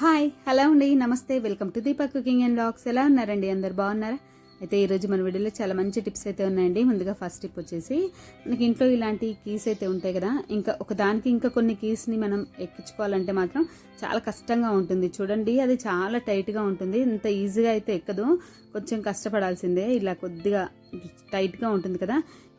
Hi hello అండి నమస్తే welcome to Deepak cooking and blogs ఎలా ఉన్నారండి? అందరు బాగున్నారా? అయితే ఈరోజు మన వీడియోలో చాలా మంచి టిప్స్ అయితే ఉన్నాయండి. ముందుగా ఫస్ట్ టిప్ వచ్చేసి మనకి ఇంట్లో ఇలాంటి కీస్ అయితే ఉంటాయి కదా ఇంకా ఒకదానికి ఇంకా కొన్ని కీస్ని మనం ఎక్కించుకోవాలంటే మాత్రం చాలా కష్టంగా ఉంటుంది. చూడండి అది చాలా టైట్గా ఉంటుంది. ఇంత ఈజీగా అయితే ఎక్కదు. కొంచెం కష్టపడాల్సిందే. ఇలా కొద్దిగా టైట్గా ఉంటుంది కదా.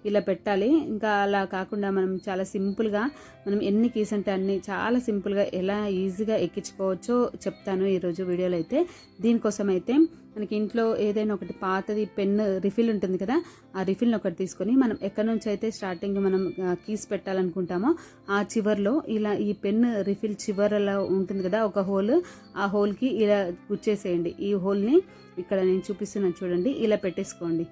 ఇలా పెట్టాలి. ఇంకా అలా కాకుండా మనం చాలా సింపుల్గా మనం ఎన్ని కీస్ అంటే అన్ని చాలా సింపుల్గా ఎలా ఈజీగా ఎక్కించుకోవచ్చో చెప్తాను ఈరోజు వీడియోలో అయితే. దీనికోసం అయితే మనకి ఇంట్లో ఏదైనా ఒకటి పాతది పెన్ రిఫిల్ ఉంటుంది కదా ఆ రిఫిల్ని ఒకటి తీసుకొని మనం ఎక్కడి నుంచి అయితే స్టార్టింగ్ మనం కీస్ పెట్టాలనుకుంటామో ఆ చివర్లో ఇలా ఈ పెన్ రిఫిల్ చివరలో ఉంటుంది కదా ఒక హోల్ ఆ హోల్కి ఇలా గుచ్చేసేయండి. ఈ హోల్ని ఇక్కడ నేను చూపిస్తున్నాను చూడండి ఇలా పెట్టేసుకోండి.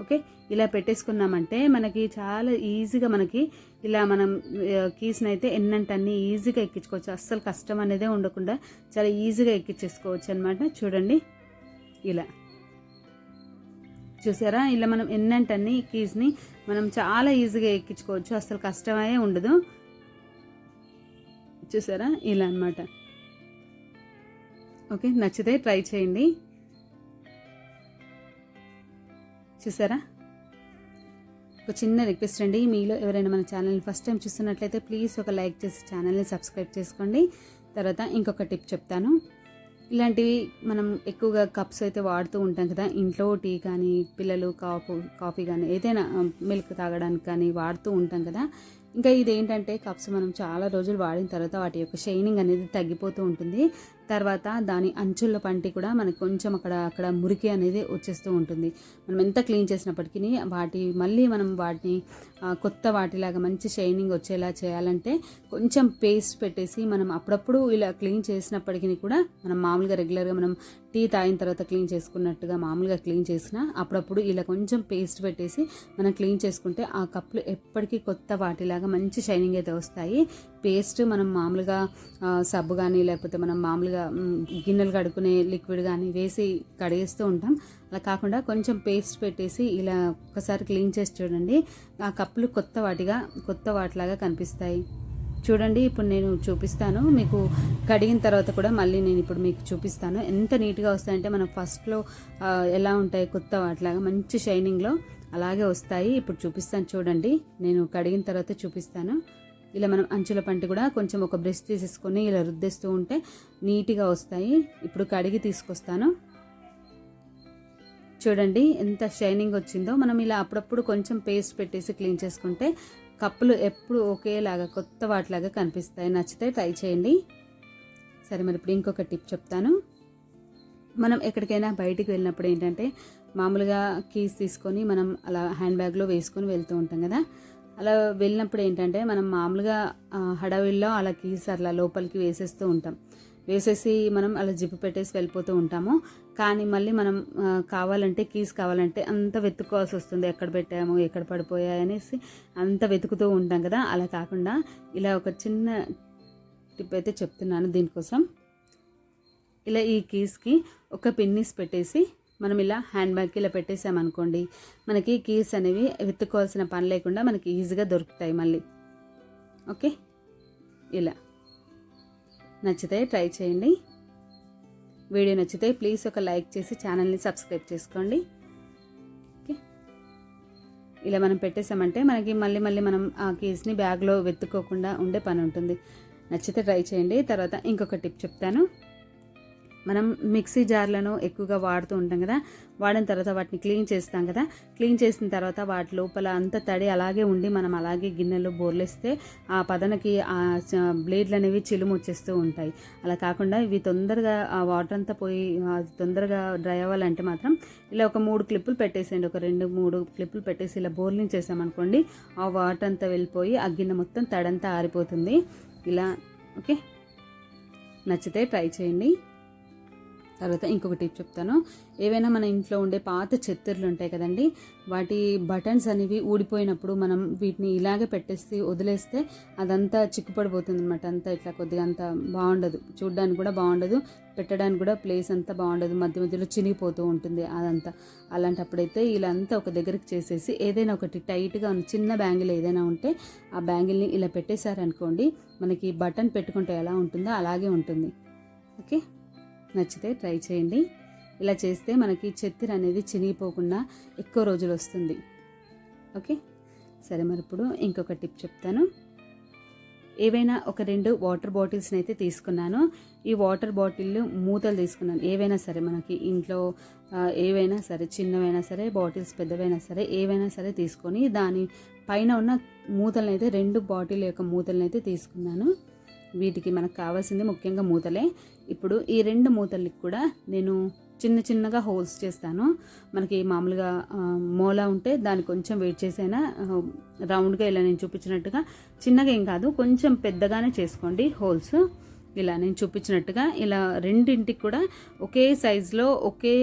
ఓకే? ఇలా పెట్టేసుకున్నామంటే మనకి చాలా ఈజీగా మనకి ఇలా మనం కీస్ని అయితే ఎన్నంటే అన్ని ఈజీగా ఎక్కించుకోవచ్చు. అస్సలు కష్టం అనేదే ఉండకుండా చాలా ఈజీగా ఎక్కించేసుకోవచ్చు అనమాట చూడండి. ఇలా. చూసారా? ఇలా మనం ఎన్నంటే అన్ని కీస్ని మనం చాలా ఈజీగా ఎక్కించుకోవచ్చు. అస్సలు కష్టమే ఉండదు. చూసారా? ఇలా అనమాట ఓకే? నచ్చితే ట్రై చేయండి. చూసారా? ఒక చిన్న రిక్వెస్ట్ అండి. మీలో ఎవరైనా మన ఛానల్ని ఫస్ట్ టైం చూస్తున్నట్లయితే ప్లీజ్ ఒక లైక్ చేసి ఛానల్ని సబ్స్క్రైబ్ చేసుకోండి. తర్వాత ఇంకొక టిప్ చెప్తాను. ఇలాంటివి మనం ఎక్కువగా కప్స్ అయితే వాడుతూ ఉంటాం కదా. ఇంట్లో టీ కానీ పిల్లలు కాఫీ కాఫీ కానీ ఏదైనా మిల్క్ తాగడానికి కానీ వాడుతూ ఉంటాం కదా. ఇంకా ఇది ఏంటంటే కప్స్ మనం చాలా రోజులు వాడిన తర్వాత వాటి యొక్క షైనింగ్ అనేది తగ్గిపోతూ ఉంటుంది. తర్వాత దాని అంచుల పంటి కూడా మనకి కొంచెం అక్కడ అక్కడ మురికి అనేది వచ్చేస్తూ ఉంటుంది. మనం ఎంత క్లీన్ చేసినప్పటికీ వాటి మళ్ళీ మనం వాటిని కొత్త వాటిలాగా మంచి షైనింగ్ వచ్చేలా చేయాలంటే కొంచెం పేస్ట్ పెట్టేసి మనం అప్పుడప్పుడు ఇలా క్లీన్ చేసినప్పటికీ కూడా మనం మామూలుగా రెగ్యులర్గా మనం టీ తాగిన తర్వాత క్లీన్ చేసుకున్నట్టుగా మామూలుగా క్లీన్ చేసిన అప్పుడప్పుడు ఇలా కొంచెం పేస్ట్ పెట్టేసి మనం క్లీన్ చేసుకుంటే ఆ కప్పులు ఎప్పటికీ కొత్త వాటిలాగా మంచి షైనింగ్ అయితే వస్తాయి. పేస్ట్ మనం మామూలుగా సబ్బు కానీ లేకపోతే మనం మామూలుగా గిన్నెలు కడుక్కునే లిక్విడ్ కానీ వేసి కడిగేస్తూ ఉంటాం. అలా కాకుండా కొంచెం పేస్ట్ పెట్టేసి ఇలా ఒకసారి క్లీన్ చేసి చూడండి. ఆ కప్పులు కొత్త వాటిగా కొత్త వాటిలాగా కనిపిస్తాయి. చూడండి ఇప్పుడు నేను చూపిస్తాను. మీకు కడిగిన తర్వాత కూడా మళ్ళీ నేను ఇప్పుడు మీకు చూపిస్తాను. ఎంత నీట్గా వస్తాయంటే మనం ఫస్ట్లో ఎలా ఉంటాయి కొత్త వాటిలాగా మంచి షైనింగ్లో అలాగే వస్తాయి. ఇప్పుడు చూపిస్తాను చూడండి. నేను కడిగిన తర్వాత చూపిస్తాను. ఇలా మనం అంచుల పంట కూడా కొంచెం ఒక బ్రష్ తీసేసుకొని ఇలా రుద్దేస్తూ ఉంటే నీట్గా వస్తాయి. ఇప్పుడు కడిగి తీసుకొస్తాను. చూడండి ఎంత షైనింగ్ వచ్చిందో. మనం ఇలా అప్పుడప్పుడు కొంచెం పేస్ట్ పెట్టేసి క్లీన్ చేసుకుంటే కప్పులు ఎప్పుడు ఒకేలాగా కొత్త వాటిలాగా కనిపిస్తాయి. నచ్చితే ట్రై చేయండి. సరే మరి ఇప్పుడు ఇంకొక టిప్ చెప్తాను. మనం ఎక్కడికైనా బయటికి వెళ్ళినప్పుడు ఏంటంటే మామూలుగా కీస్ తీసుకొని మనం అలా హ్యాండ్ బ్యాగ్లో వేసుకొని వెళ్తూ ఉంటాం కదా. అలా వెళ్ళినప్పుడు ఏంటంటే మనం మామూలుగా హడావిల్లో అలా కీస్ అట్లా లోపలికి వేసేస్తూ ఉంటాం. వేసేసి మనం అలా జిప్పు పెట్టేసి వెళ్ళిపోతూ ఉంటాము. కానీ మళ్ళీ మనం కావాలంటే కీస్ కావాలంటే అంత వెతుక్కోవాల్సి వస్తుంది. ఎక్కడ పెట్టాము ఎక్కడ పడిపోయాయి అనేసి అంత వెతుకుతూ ఉంటాం కదా. అలా కాకుండా ఇలా ఒక చిన్న టిప్ అయితే చెప్తున్నాను దీనికోసం. ఇలా ఈ కీస్కి ఒక పిన్నిస్ పెట్టేసి మనం ఇలా హ్యాండ్ బ్యాగ్కి ఇలా పెట్టేసామనుకోండి మనకి కీస్ అనేవి వెతుక్కోవాల్సిన పని లేకుండా మనకి ఈజీగా దొరుకుతాయి మళ్ళీ. ఓకే ఇలా. నచ్చితే ట్రై చేయండి. వీడియో నచ్చితే ప్లీజ్ ఒక లైక్ చేసి ఛానల్ని సబ్స్క్రైబ్ చేసుకోండి. ఓకే ఇలా మనం పెట్టేసామంటే మనకి మళ్ళీ మళ్ళీ మనం ఆ కీస్ని బ్యాగ్లో వెతుక్కోకుండా ఉండే పని ఉంటుంది. నచ్చితే ట్రై చేయండి. తర్వాత ఇంకొక టిప్ చెప్తాను. మనం మిక్సీ జార్లను ఎక్కువగా వాడుతూ ఉంటాం కదా వాడిన తర్వాత వాటిని క్లీన్ చేస్తాం కదా క్లీన్ చేసిన తర్వాత వాటి లోపల అంత తడి అలాగే ఉండి మనం అలాగే గిన్నెలో బోర్లేస్తే ఆ పదనకి ఆ బ్లేడ్లు అనేవి చిలుము వచ్చేస్తూ ఉంటాయి. అలా కాకుండా ఇవి తొందరగా ఆ వాటర్ అంతా పోయి తొందరగా డ్రై అవ్వాలంటే మాత్రం ఇలా ఒక మూడు క్లిప్పులు పెట్టేసేయండి. ఒక రెండు మూడు క్లిప్పులు పెట్టేసి ఇలా బోర్లింగ్ చేసామనుకోండి ఆ వాటర్ అంతా వెళ్ళిపోయి ఆ గిన్నె మొత్తం తడంతా ఆరిపోతుంది. ఇలా ఓకే? నచ్చితే ట్రై చేయండి. తర్వాత ఇంకొక టిప్ చెప్తాను. ఏవైనా మన ఇంట్లో ఉండే పాత చెత్తర్లు ఉంటాయి కదండి వాటి బటన్స్ అనేవి ఊడిపోయినప్పుడు మనం వీటిని ఇలాగే పెట్టేసి వదిలేస్తే అదంతా చిక్కుపడిపోతుంది అనమాట అంతా ఇట్లా కొద్దిగా అంత బాగుండదు. చూడడానికి కూడా బాగుండదు పెట్టడానికి కూడా ప్లేస్ అంతా బాగుండదు. మధ్య మధ్యలో చినిగిపోతూ ఉంటుంది అదంతా. అలాంటప్పుడైతే వీళ్ళంతా ఒక దగ్గరికి చేసేసి ఏదైనా ఒకటి టైట్గా చిన్న బ్యాంగిల్ ఏదైనా ఉంటే ఆ బ్యాంగిల్ని ఇలా పెట్టేశారనుకోండి మనకి బటన్ పెట్టుకుంటే ఎలా ఉంటుందో అలాగే ఉంటుంది. ఓకే? నచ్చితే ట్రై చేయండి. ఇలా చేస్తే మనకి చెత్తిర అనేది చినిగిపోకుండా ఎక్కువ రోజులు వస్తుంది. ఓకే? సరే మరి ఇప్పుడు ఇంకొక టిప్ చెప్తాను. ఏవైనా ఒక రెండు వాటర్ బాటిల్స్ని అయితే తీసుకున్నాను. ఈ వాటర్ బాటిల్ మూతలు తీసుకున్నాను. ఏవైనా సరే మనకి ఇంట్లో ఏవైనా సరే చిన్నవైనా సరే బాటిల్స్ పెద్దవైనా సరే ఏవైనా సరే తీసుకొని దాని పైన ఉన్న మూతలను అయితే రెండు బాటిల్ యొక్క మూతలను అయితే తీసుకున్నాను. వీటికి మనకు కావాల్సింది ముఖ్యంగా మూతలే. ఇప్పుడు ఈ రెండు మూతలకి కూడా నేను చిన్న చిన్నగా హోల్స్ చేస్తాను. మనకి మామూలుగా మూల ఉంటే దాన్ని కొంచెం వెయిట్ చేసైనా రౌండ్గా ఇలా నేను చూపించినట్టుగా చిన్నగా ఏం కాదు కొంచెం పెద్దగానే చేసుకోండి హోల్స్. ఇలా నేను చూపించినట్టుగా ఇలా రెండింటికి కూడా ఒకే సైజులో ఒకే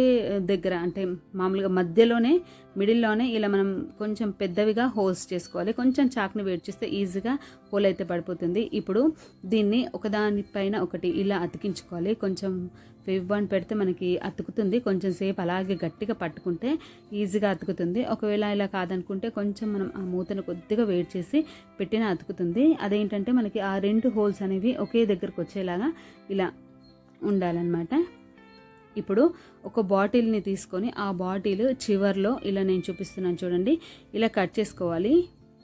దగ్గర అంటే మామూలుగా మధ్యలోనే మిడిల్లోనే ఇలా మనం కొంచెం పెద్దవిగా హోల్స్ చేసుకోవాలి. కొంచెం చాక్ని వేడి చేస్తే ఈజీగా హోల్ అయితే పడిపోతుంది. ఇప్పుడు దీన్ని ఒకదానిపైన ఒకటి ఇలా అతికించుకోవాలి. కొంచెం ఫేవ్ బాండ్ పెడితే మనకి అతుకుతుంది. కొంచెం సేపు అలాగే గట్టిగా పట్టుకుంటే ఈజీగా అతుకుతుంది. ఒకవేళ ఇలా కాదనుకుంటే కొంచెం మనం ఆ మూతను కొద్దిగా వేడి చేసి పెట్టినా అతుకుతుంది. అదేంటంటే మనకి ఆ రెండు హోల్స్ అనేవి ఒకే దగ్గరకు వచ్చేలాగా ఇలా ఉండాలన్నమాట. ఇప్పుడు ఒక బాటిల్ని తీసుకొని ఆ బాటిల్ చివర్లో ఇలా నేను చూపిస్తున్నాను చూడండి. ఇలా కట్ చేసుకోవాలి.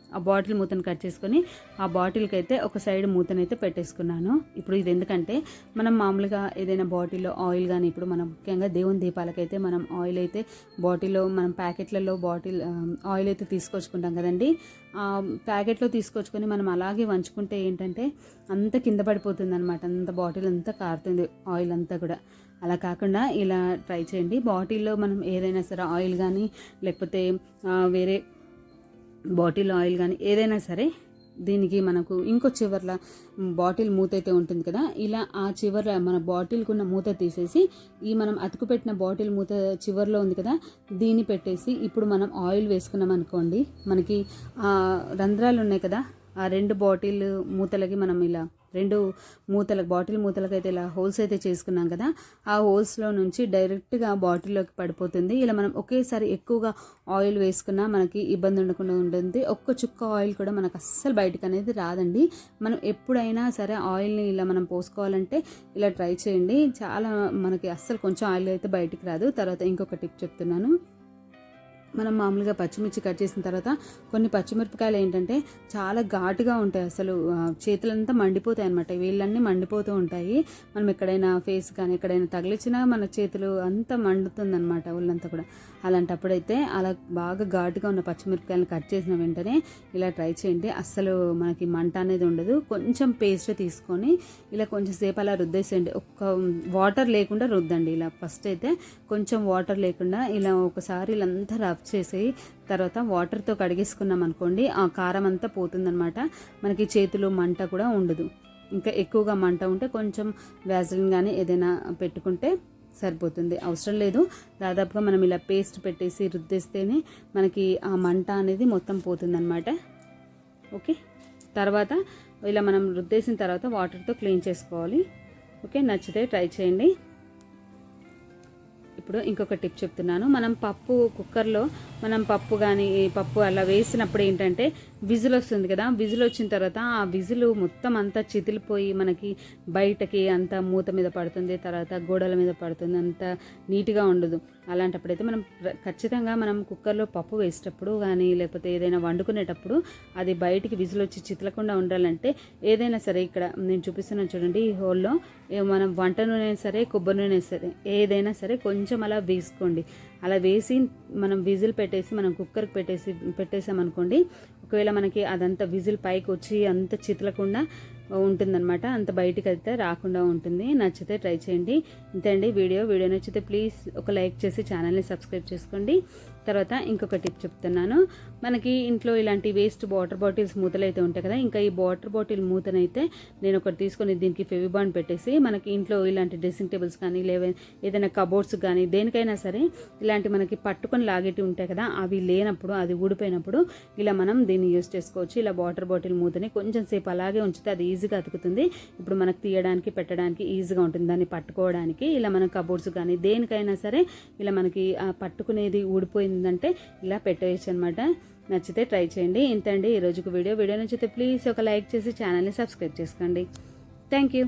ఆ బాటిల్ మూతను కట్ చేసుకొని ఆ బాటిల్కి అయితే ఒక సైడ్ మూతనైతే పెట్టేసుకున్నాను. ఇప్పుడు ఇది ఎందుకంటే మనం మామూలుగా ఏదైనా బాటిల్లో ఆయిల్ కానీ ఇప్పుడు మనం ముఖ్యంగా దేవుని దీపాలకైతే మనం ఆయిల్ అయితే బాటిల్లో మనం ప్యాకెట్లలో బాటిల్ ఆయిల్ అయితే తీసుకొచ్చుకుంటాం కదండి. ఆ ప్యాకెట్లో తీసుకొచ్చుకొని మనం అలాగే వంచుకుంటే ఏంటంటే అంత కింద పడిపోతుంది అనమాట అంత బాటిల్ అంతా కారుతుంది ఆయిల్ అంతా కూడా. అలా కాకుండా ఇలా ట్రై చేయండి. బాటిల్లో మనం ఏదైనా సరే ఆయిల్ కానీ లేకపోతే వేరే బాటిల్ ఆయిల్ కానీ ఏదైనా సరే దీనికి మనకు ఇంకో చివర్ల బాటిల్ మూత అయితే ఉంటుంది కదా ఇలా ఆ చివర్ల మన బాటిల్కి ఉన్న మూత తీసేసి ఈ మనం అతుకు పెట్టిన బాటిల్ మూత చివర్లో ఉంది కదా దీన్ని పెట్టేసి ఇప్పుడు మనం ఆయిల్ వేసుకున్నాం అనుకోండి మనకి ఆ రంధ్రాలు ఉన్నాయి కదా ఆ రెండు బాటిల్ మూతలకి మనం ఇలా రెండు మూతలకు బాటిల్ మూతలకు అయితే ఇలా హోల్స్ అయితే చేసుకున్నాం కదా ఆ హోల్స్లో నుంచి డైరెక్ట్గా బాటిల్లోకి పడిపోతుంది. ఇలా మనం ఒకేసారి ఎక్కువగా ఆయిల్ వేసుకున్నా మనకి ఇబ్బంది ఉండకుండా ఉంటుంది. ఒక్క చుక్క ఆయిల్ కూడా మనకు అస్సలు బయటకు అనేది రాదండి. మనం ఎప్పుడైనా సరే ఆయిల్ని ఇలా మనం పోసుకోవాలంటే ఇలా ట్రై చేయండి. చాలా మనకి అస్సలు కొంచెం ఆయిల్ అయితే బయటికి రాదు. తర్వాత ఇంకొక టిప్ చెప్తున్నాను. మనం మామూలుగా పచ్చిమిర్చి కట్ చేసిన తర్వాత కొన్ని పచ్చిమిరపకాయలు ఏంటంటే చాలా ఘాటుగా ఉంటాయి అసలు చేతులంతా మండిపోతాయి అనమాట వీళ్ళన్నీ మండిపోతూ ఉంటాయి. మనం ఎక్కడైనా ఫేస్ కానీ ఎక్కడైనా తగిలించినా మన చేతులు అంతా మండుతుంది అనమాట ఒళ్ళంతా కూడా. అలాంటప్పుడైతే అలా బాగా ఘాటుగా ఉన్న పచ్చిమిరపకాయలను కట్ చేసిన వెంటనే ఇలా ట్రై చేయండి. అస్సలు మనకి మంట అనేది ఉండదు. కొంచెం పేస్ట్ తీసుకొని ఇలా కొంచెం సేపు అలా రుద్దేసేయండి. ఒక్క వాటర్ లేకుండా రుద్దండి ఇలా. ఫస్ట్ అయితే కొంచెం వాటర్ లేకుండా ఇలా ఒకసారి ఇలా అంతా ఆఫ్ చేసి తర్వాత వాటర్తో కడిగేసుకున్నాం అనుకోండి ఆ కారం అంతా పోతుందనమాట మనకి చేతులు మంట కూడా ఉండదు. ఇంకా ఎక్కువగా మంట ఉంటే కొంచెం వ్యాజిలిన్ కానీ ఏదైనా పెట్టుకుంటే సరిపోతుంది. అవసరం లేదు. దాదాపుగా మనం ఇలా పేస్ట్ పెట్టేసి రుద్దేస్తేనే మనకి ఆ మంట అనేది మొత్తం పోతుందన్నమాట. ఓకే? తర్వాత ఇలా మనం రుద్దేసిన తర్వాత వాటర్తో క్లీన్ చేసుకోవాలి. ఓకే? నచ్చితే ట్రై చేయండి. ఇప్పుడు ఇంకొక టిప్ చెప్తున్నాను. మనం పప్పు కుక్కర్లో మనం పప్పు కానీ పప్పు అలా వేసినప్పుడు ఏంటంటే విజిల్ వస్తుంది కదా విజిల్ వచ్చిన తర్వాత ఆ విజిల్ మొత్తం అంతా చితిలిపోయి మనకి బయటకి అంతా మూత మీద పడుతుంది తర్వాత గోడల మీద పడుతుంది అంత నీట్గా ఉండదు. అలాంటప్పుడైతే మనం ఖచ్చితంగా మనం కుక్కర్లో పప్పు వేసేటప్పుడు కానీ లేకపోతే ఏదైనా వండుకునేటప్పుడు అది బయటికి విజిల్ వచ్చి చితలకుండా ఉండాలంటే ఏదైనా సరే ఇక్కడ నేను చూపిస్తున్నాను చూడండి ఈ హోల్లో మనం వంట నూనె సరే కొబ్బరి నూనె సరే ఏదైనా సరే కొంచెం అలా వేసుకోండి. అలా వేసి మనం విజిల్ పెట్టేసి మనం కుక్కర్కి పెట్టేసి పెట్టేసామనుకోండి ఒకవేళ మనకి అదంతా విజిల్ పైకి వచ్చి అంత చితలకుండా ఉంటుందన్నమాట అంత బయటికి అయితే రాకుండా ఉంటుంది. నచ్చితే ట్రై చేయండి. ఇంతే అండి వీడియో. వీడియో నచ్చితే ప్లీజ్ ఒక లైక్ చేసి ఛానల్ని సబ్స్క్రైబ్ చేసుకోండి. తర్వాత ఇంకొక టిప్ చెప్తున్నాను. మనకి ఇంట్లో ఇలాంటి వేస్ట్ వాటర్ బాటిల్స్ మూతలు అయితే ఉంటాయి కదా ఇంకా ఈ వాటర్ బాటిల్ మూతనైతే నేను ఒకటి తీసుకొని దీనికి ఫెవిబాండ్ పెట్టేసి మనకి ఇంట్లో ఇలాంటి డ్రెస్సింగ్ టేబుల్స్ కానీ లేవే ఏదైనా కబోర్డ్స్ కానీ దేనికైనా సరే ఇలాంటి మనకి పట్టుకొని లాగేటివి ఉంటాయి కదా అవి లేనప్పుడు అది ఊడిపోయినప్పుడు ఇలా మనం దీన్ని యూస్ చేసుకోవచ్చు. ఇలా వాటర్ బాటిల్ మూతని కొంచెం సేపు అలాగే ఉంచితే అది ఈజీగా అతుకుతుంది. ఇప్పుడు మనకు తీయడానికి పెట్టడానికి ఈజీగా ఉంటుంది దాన్ని పట్టుకోవడానికి. ఇలా మనం కబోర్డ్స్ కానీ దేనికైనా సరే ఇలా మనకి పట్టుకునేది ఊడిపోయింది ఊడిపోయిందంటే ఇలా పెట్టేయచ్చు అనమాట నచ్చితే ట్రై చేయండి. ఇంతండి ఈ రోజుకు వీడియో. వీడియో నచ్చితే ప్లీజ్ ఒక లైక్ చేసి ఛానల్ని సబ్స్క్రైబ్ చేసుకోండి. Thank you.